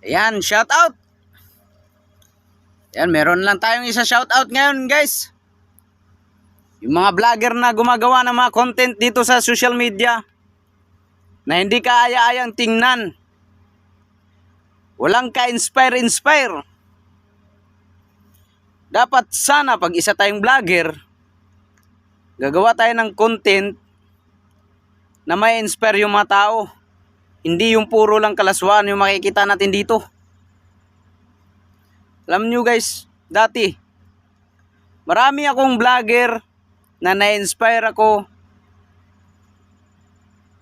Ayan, shout out. Ayan, meron lang tayong isa shout out ngayon, guys. Yung mga vlogger na gumagawa ng mga content dito sa social media na hindi kaaya-ayang tingnan. Walang ka-inspire-inspire. Dapat sana pag isa tayong vlogger, gagawa tayo ng content na may inspire yung mga tao. Hindi yung puro lang kalaswaan yung makikita natin dito. Alam nyo guys, dati, marami akong vlogger na na-inspire ako.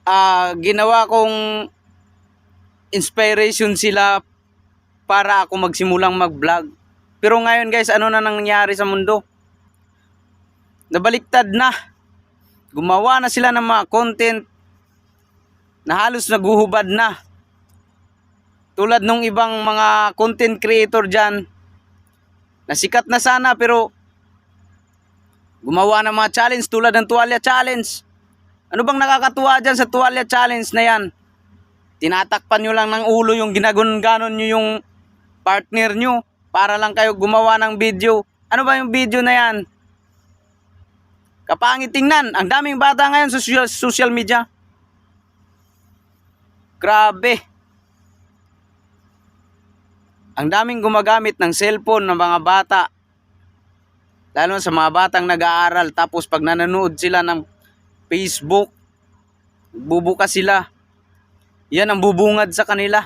Ah, ginawa kong inspiration sila para ako magsimulang mag-vlog. Pero ngayon guys, ano na nangyari sa mundo? Nabaliktad na. Gumawa na sila ng mga content na halos naguhubad na. Tulad nung ibang mga content creator dyan, na sikat na sana pero gumawa ng mga challenge tulad ng tuwalya challenge. Ano bang nakakatuwa dyan sa tuwalya challenge na yan? Tinatakpan nyo lang ng ulo yung ginagun-ganon nyo yung partner nyo para lang kayo gumawa ng video. Ano ba yung video na yan? Kapangit tingnan. Ang daming bata ngayon sa social, social media. Grabe. Ang daming gumagamit ng cellphone ng mga bata. Lalo sa mga batang nag-aaral. Tapos pag nanonood sila ng Facebook, bubuka sila. Yan ang bubungad sa kanila.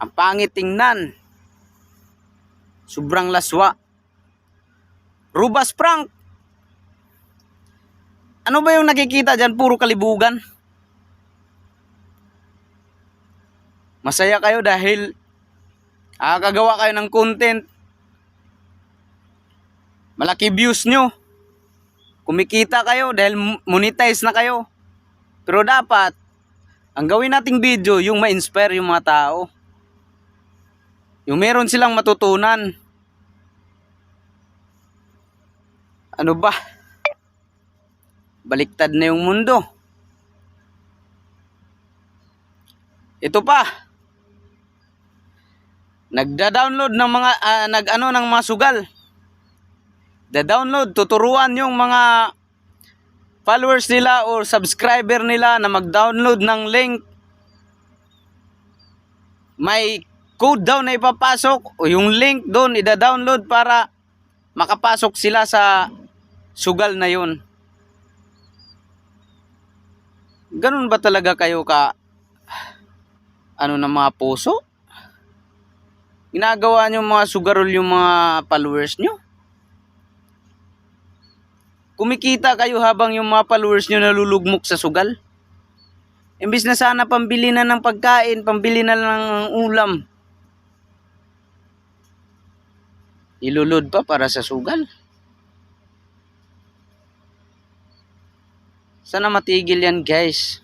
Ang pangit tingnan. Sobrang laswa. Rubas prank. Ano ba yung nakikita dyan? Puro kalibugan. Masaya kayo dahil nakakagawa kayo ng content. Malaki views nyo. Kumikita kayo dahil monetize na kayo. Pero dapat, ang gawin nating video, yung ma-inspire yung mga tao. Yung meron silang matutunan. Ano ba? Baliktad na yung mundo. Ito pa. Nagda-download ng mga ah, nag-ano ng mga sugal. Da-download tuturuan yung mga followers nila or subscriber nila na mag-download ng link. May code daw na ipapasok o yung link doon ida-download para makapasok sila sa sugal na yun. Ganun ba talaga kayo ka ano ng mga puso? Ginagawa nyo mga sugarol yung mga followers nyo? Kumikita kayo habang yung mga followers nyo nalulugmok sa sugal? Imbis na sana pambili na ng pagkain, pambili na ng ulam. Ilulod pa para sa sugal. Sana matigil yan guys.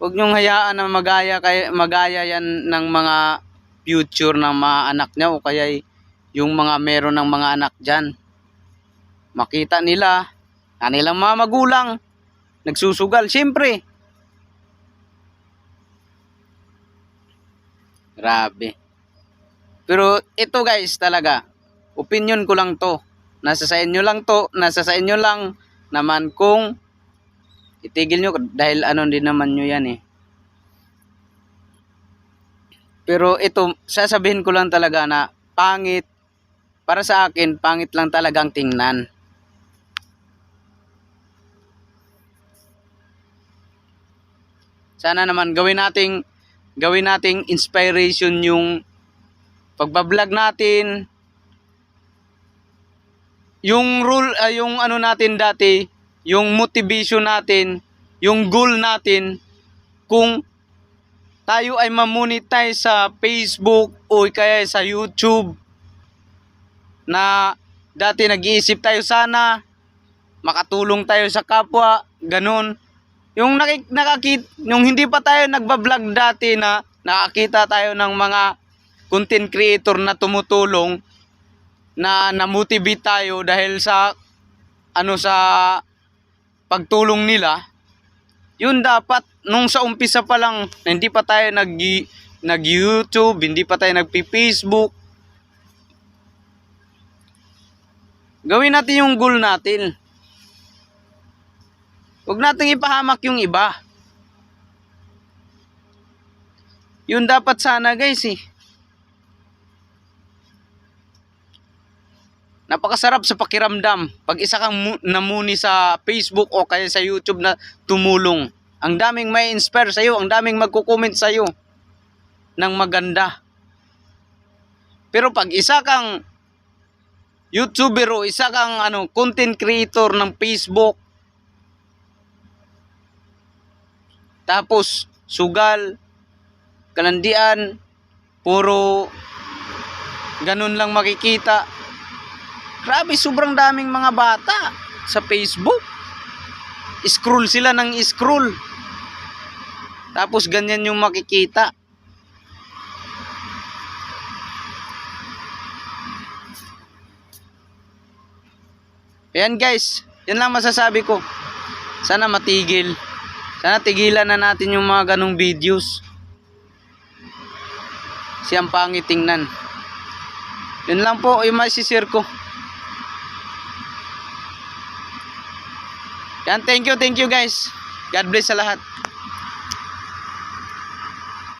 Huwag niyong hayaan na magaya, kay, magaya yan ng mga future ng mga anak niya o kaya yung mga meron ng mga anak dyan. Makita nila, kanilang mga magulang, nagsusugal. Siyempre. Grabe. Pero ito guys talaga, opinion ko lang to. Nasa sa inyo lang to, nasa sa inyo lang naman kung itigil nyo dahil ano din naman nyo yan eh. Pero ito, sasabihin ko lang talaga na pangit, para sa akin, pangit lang talagang tingnan. Sana naman gawin nating gawin nating inspiration yung pagbablog natin, yung rule, ah, yung ano natin dati, yung motivation natin, yung goal natin, kung tayo ay mamonetize sa Facebook o kaya sa YouTube na dati nag-iisip tayo sana makatulong tayo sa kapwa, ganun. Yung nakik nakakit, yung hindi pa tayo nagba-vlog dati na nakakita tayo ng mga content creator na tumutulong na namotivate tayo dahil sa ano sa pagtulong nila yun dapat nung sa umpisa pa lang hindi pa tayo nag nag-YouTube, hindi pa tayo nagpi-Facebook. Gawin natin yung goal natin. Huwag nating ipahamak yung iba. Yun dapat sana guys eh. Napakasarap sa pakiramdam pag isa kang mu- namuni sa Facebook o kaya sa YouTube na tumulong. Ang daming may inspire sa iyo, ang daming magko-comment sa iyo ng maganda. Pero pag isa kang YouTuber o isa kang ano, content creator ng Facebook tapos sugal, kalandian, puro ganun lang makikita. Grabe, sobrang daming mga bata sa Facebook. Scroll sila ng scroll. Tapos ganyan yung makikita. Ayan guys, yan lang masasabi ko. Sana matigil. Sana tigilan na natin yung mga ganong videos. Siyang pangit tingnan. Yun lang po yung masisir ko. Yan, thank you, thank you guys. God bless sa lahat.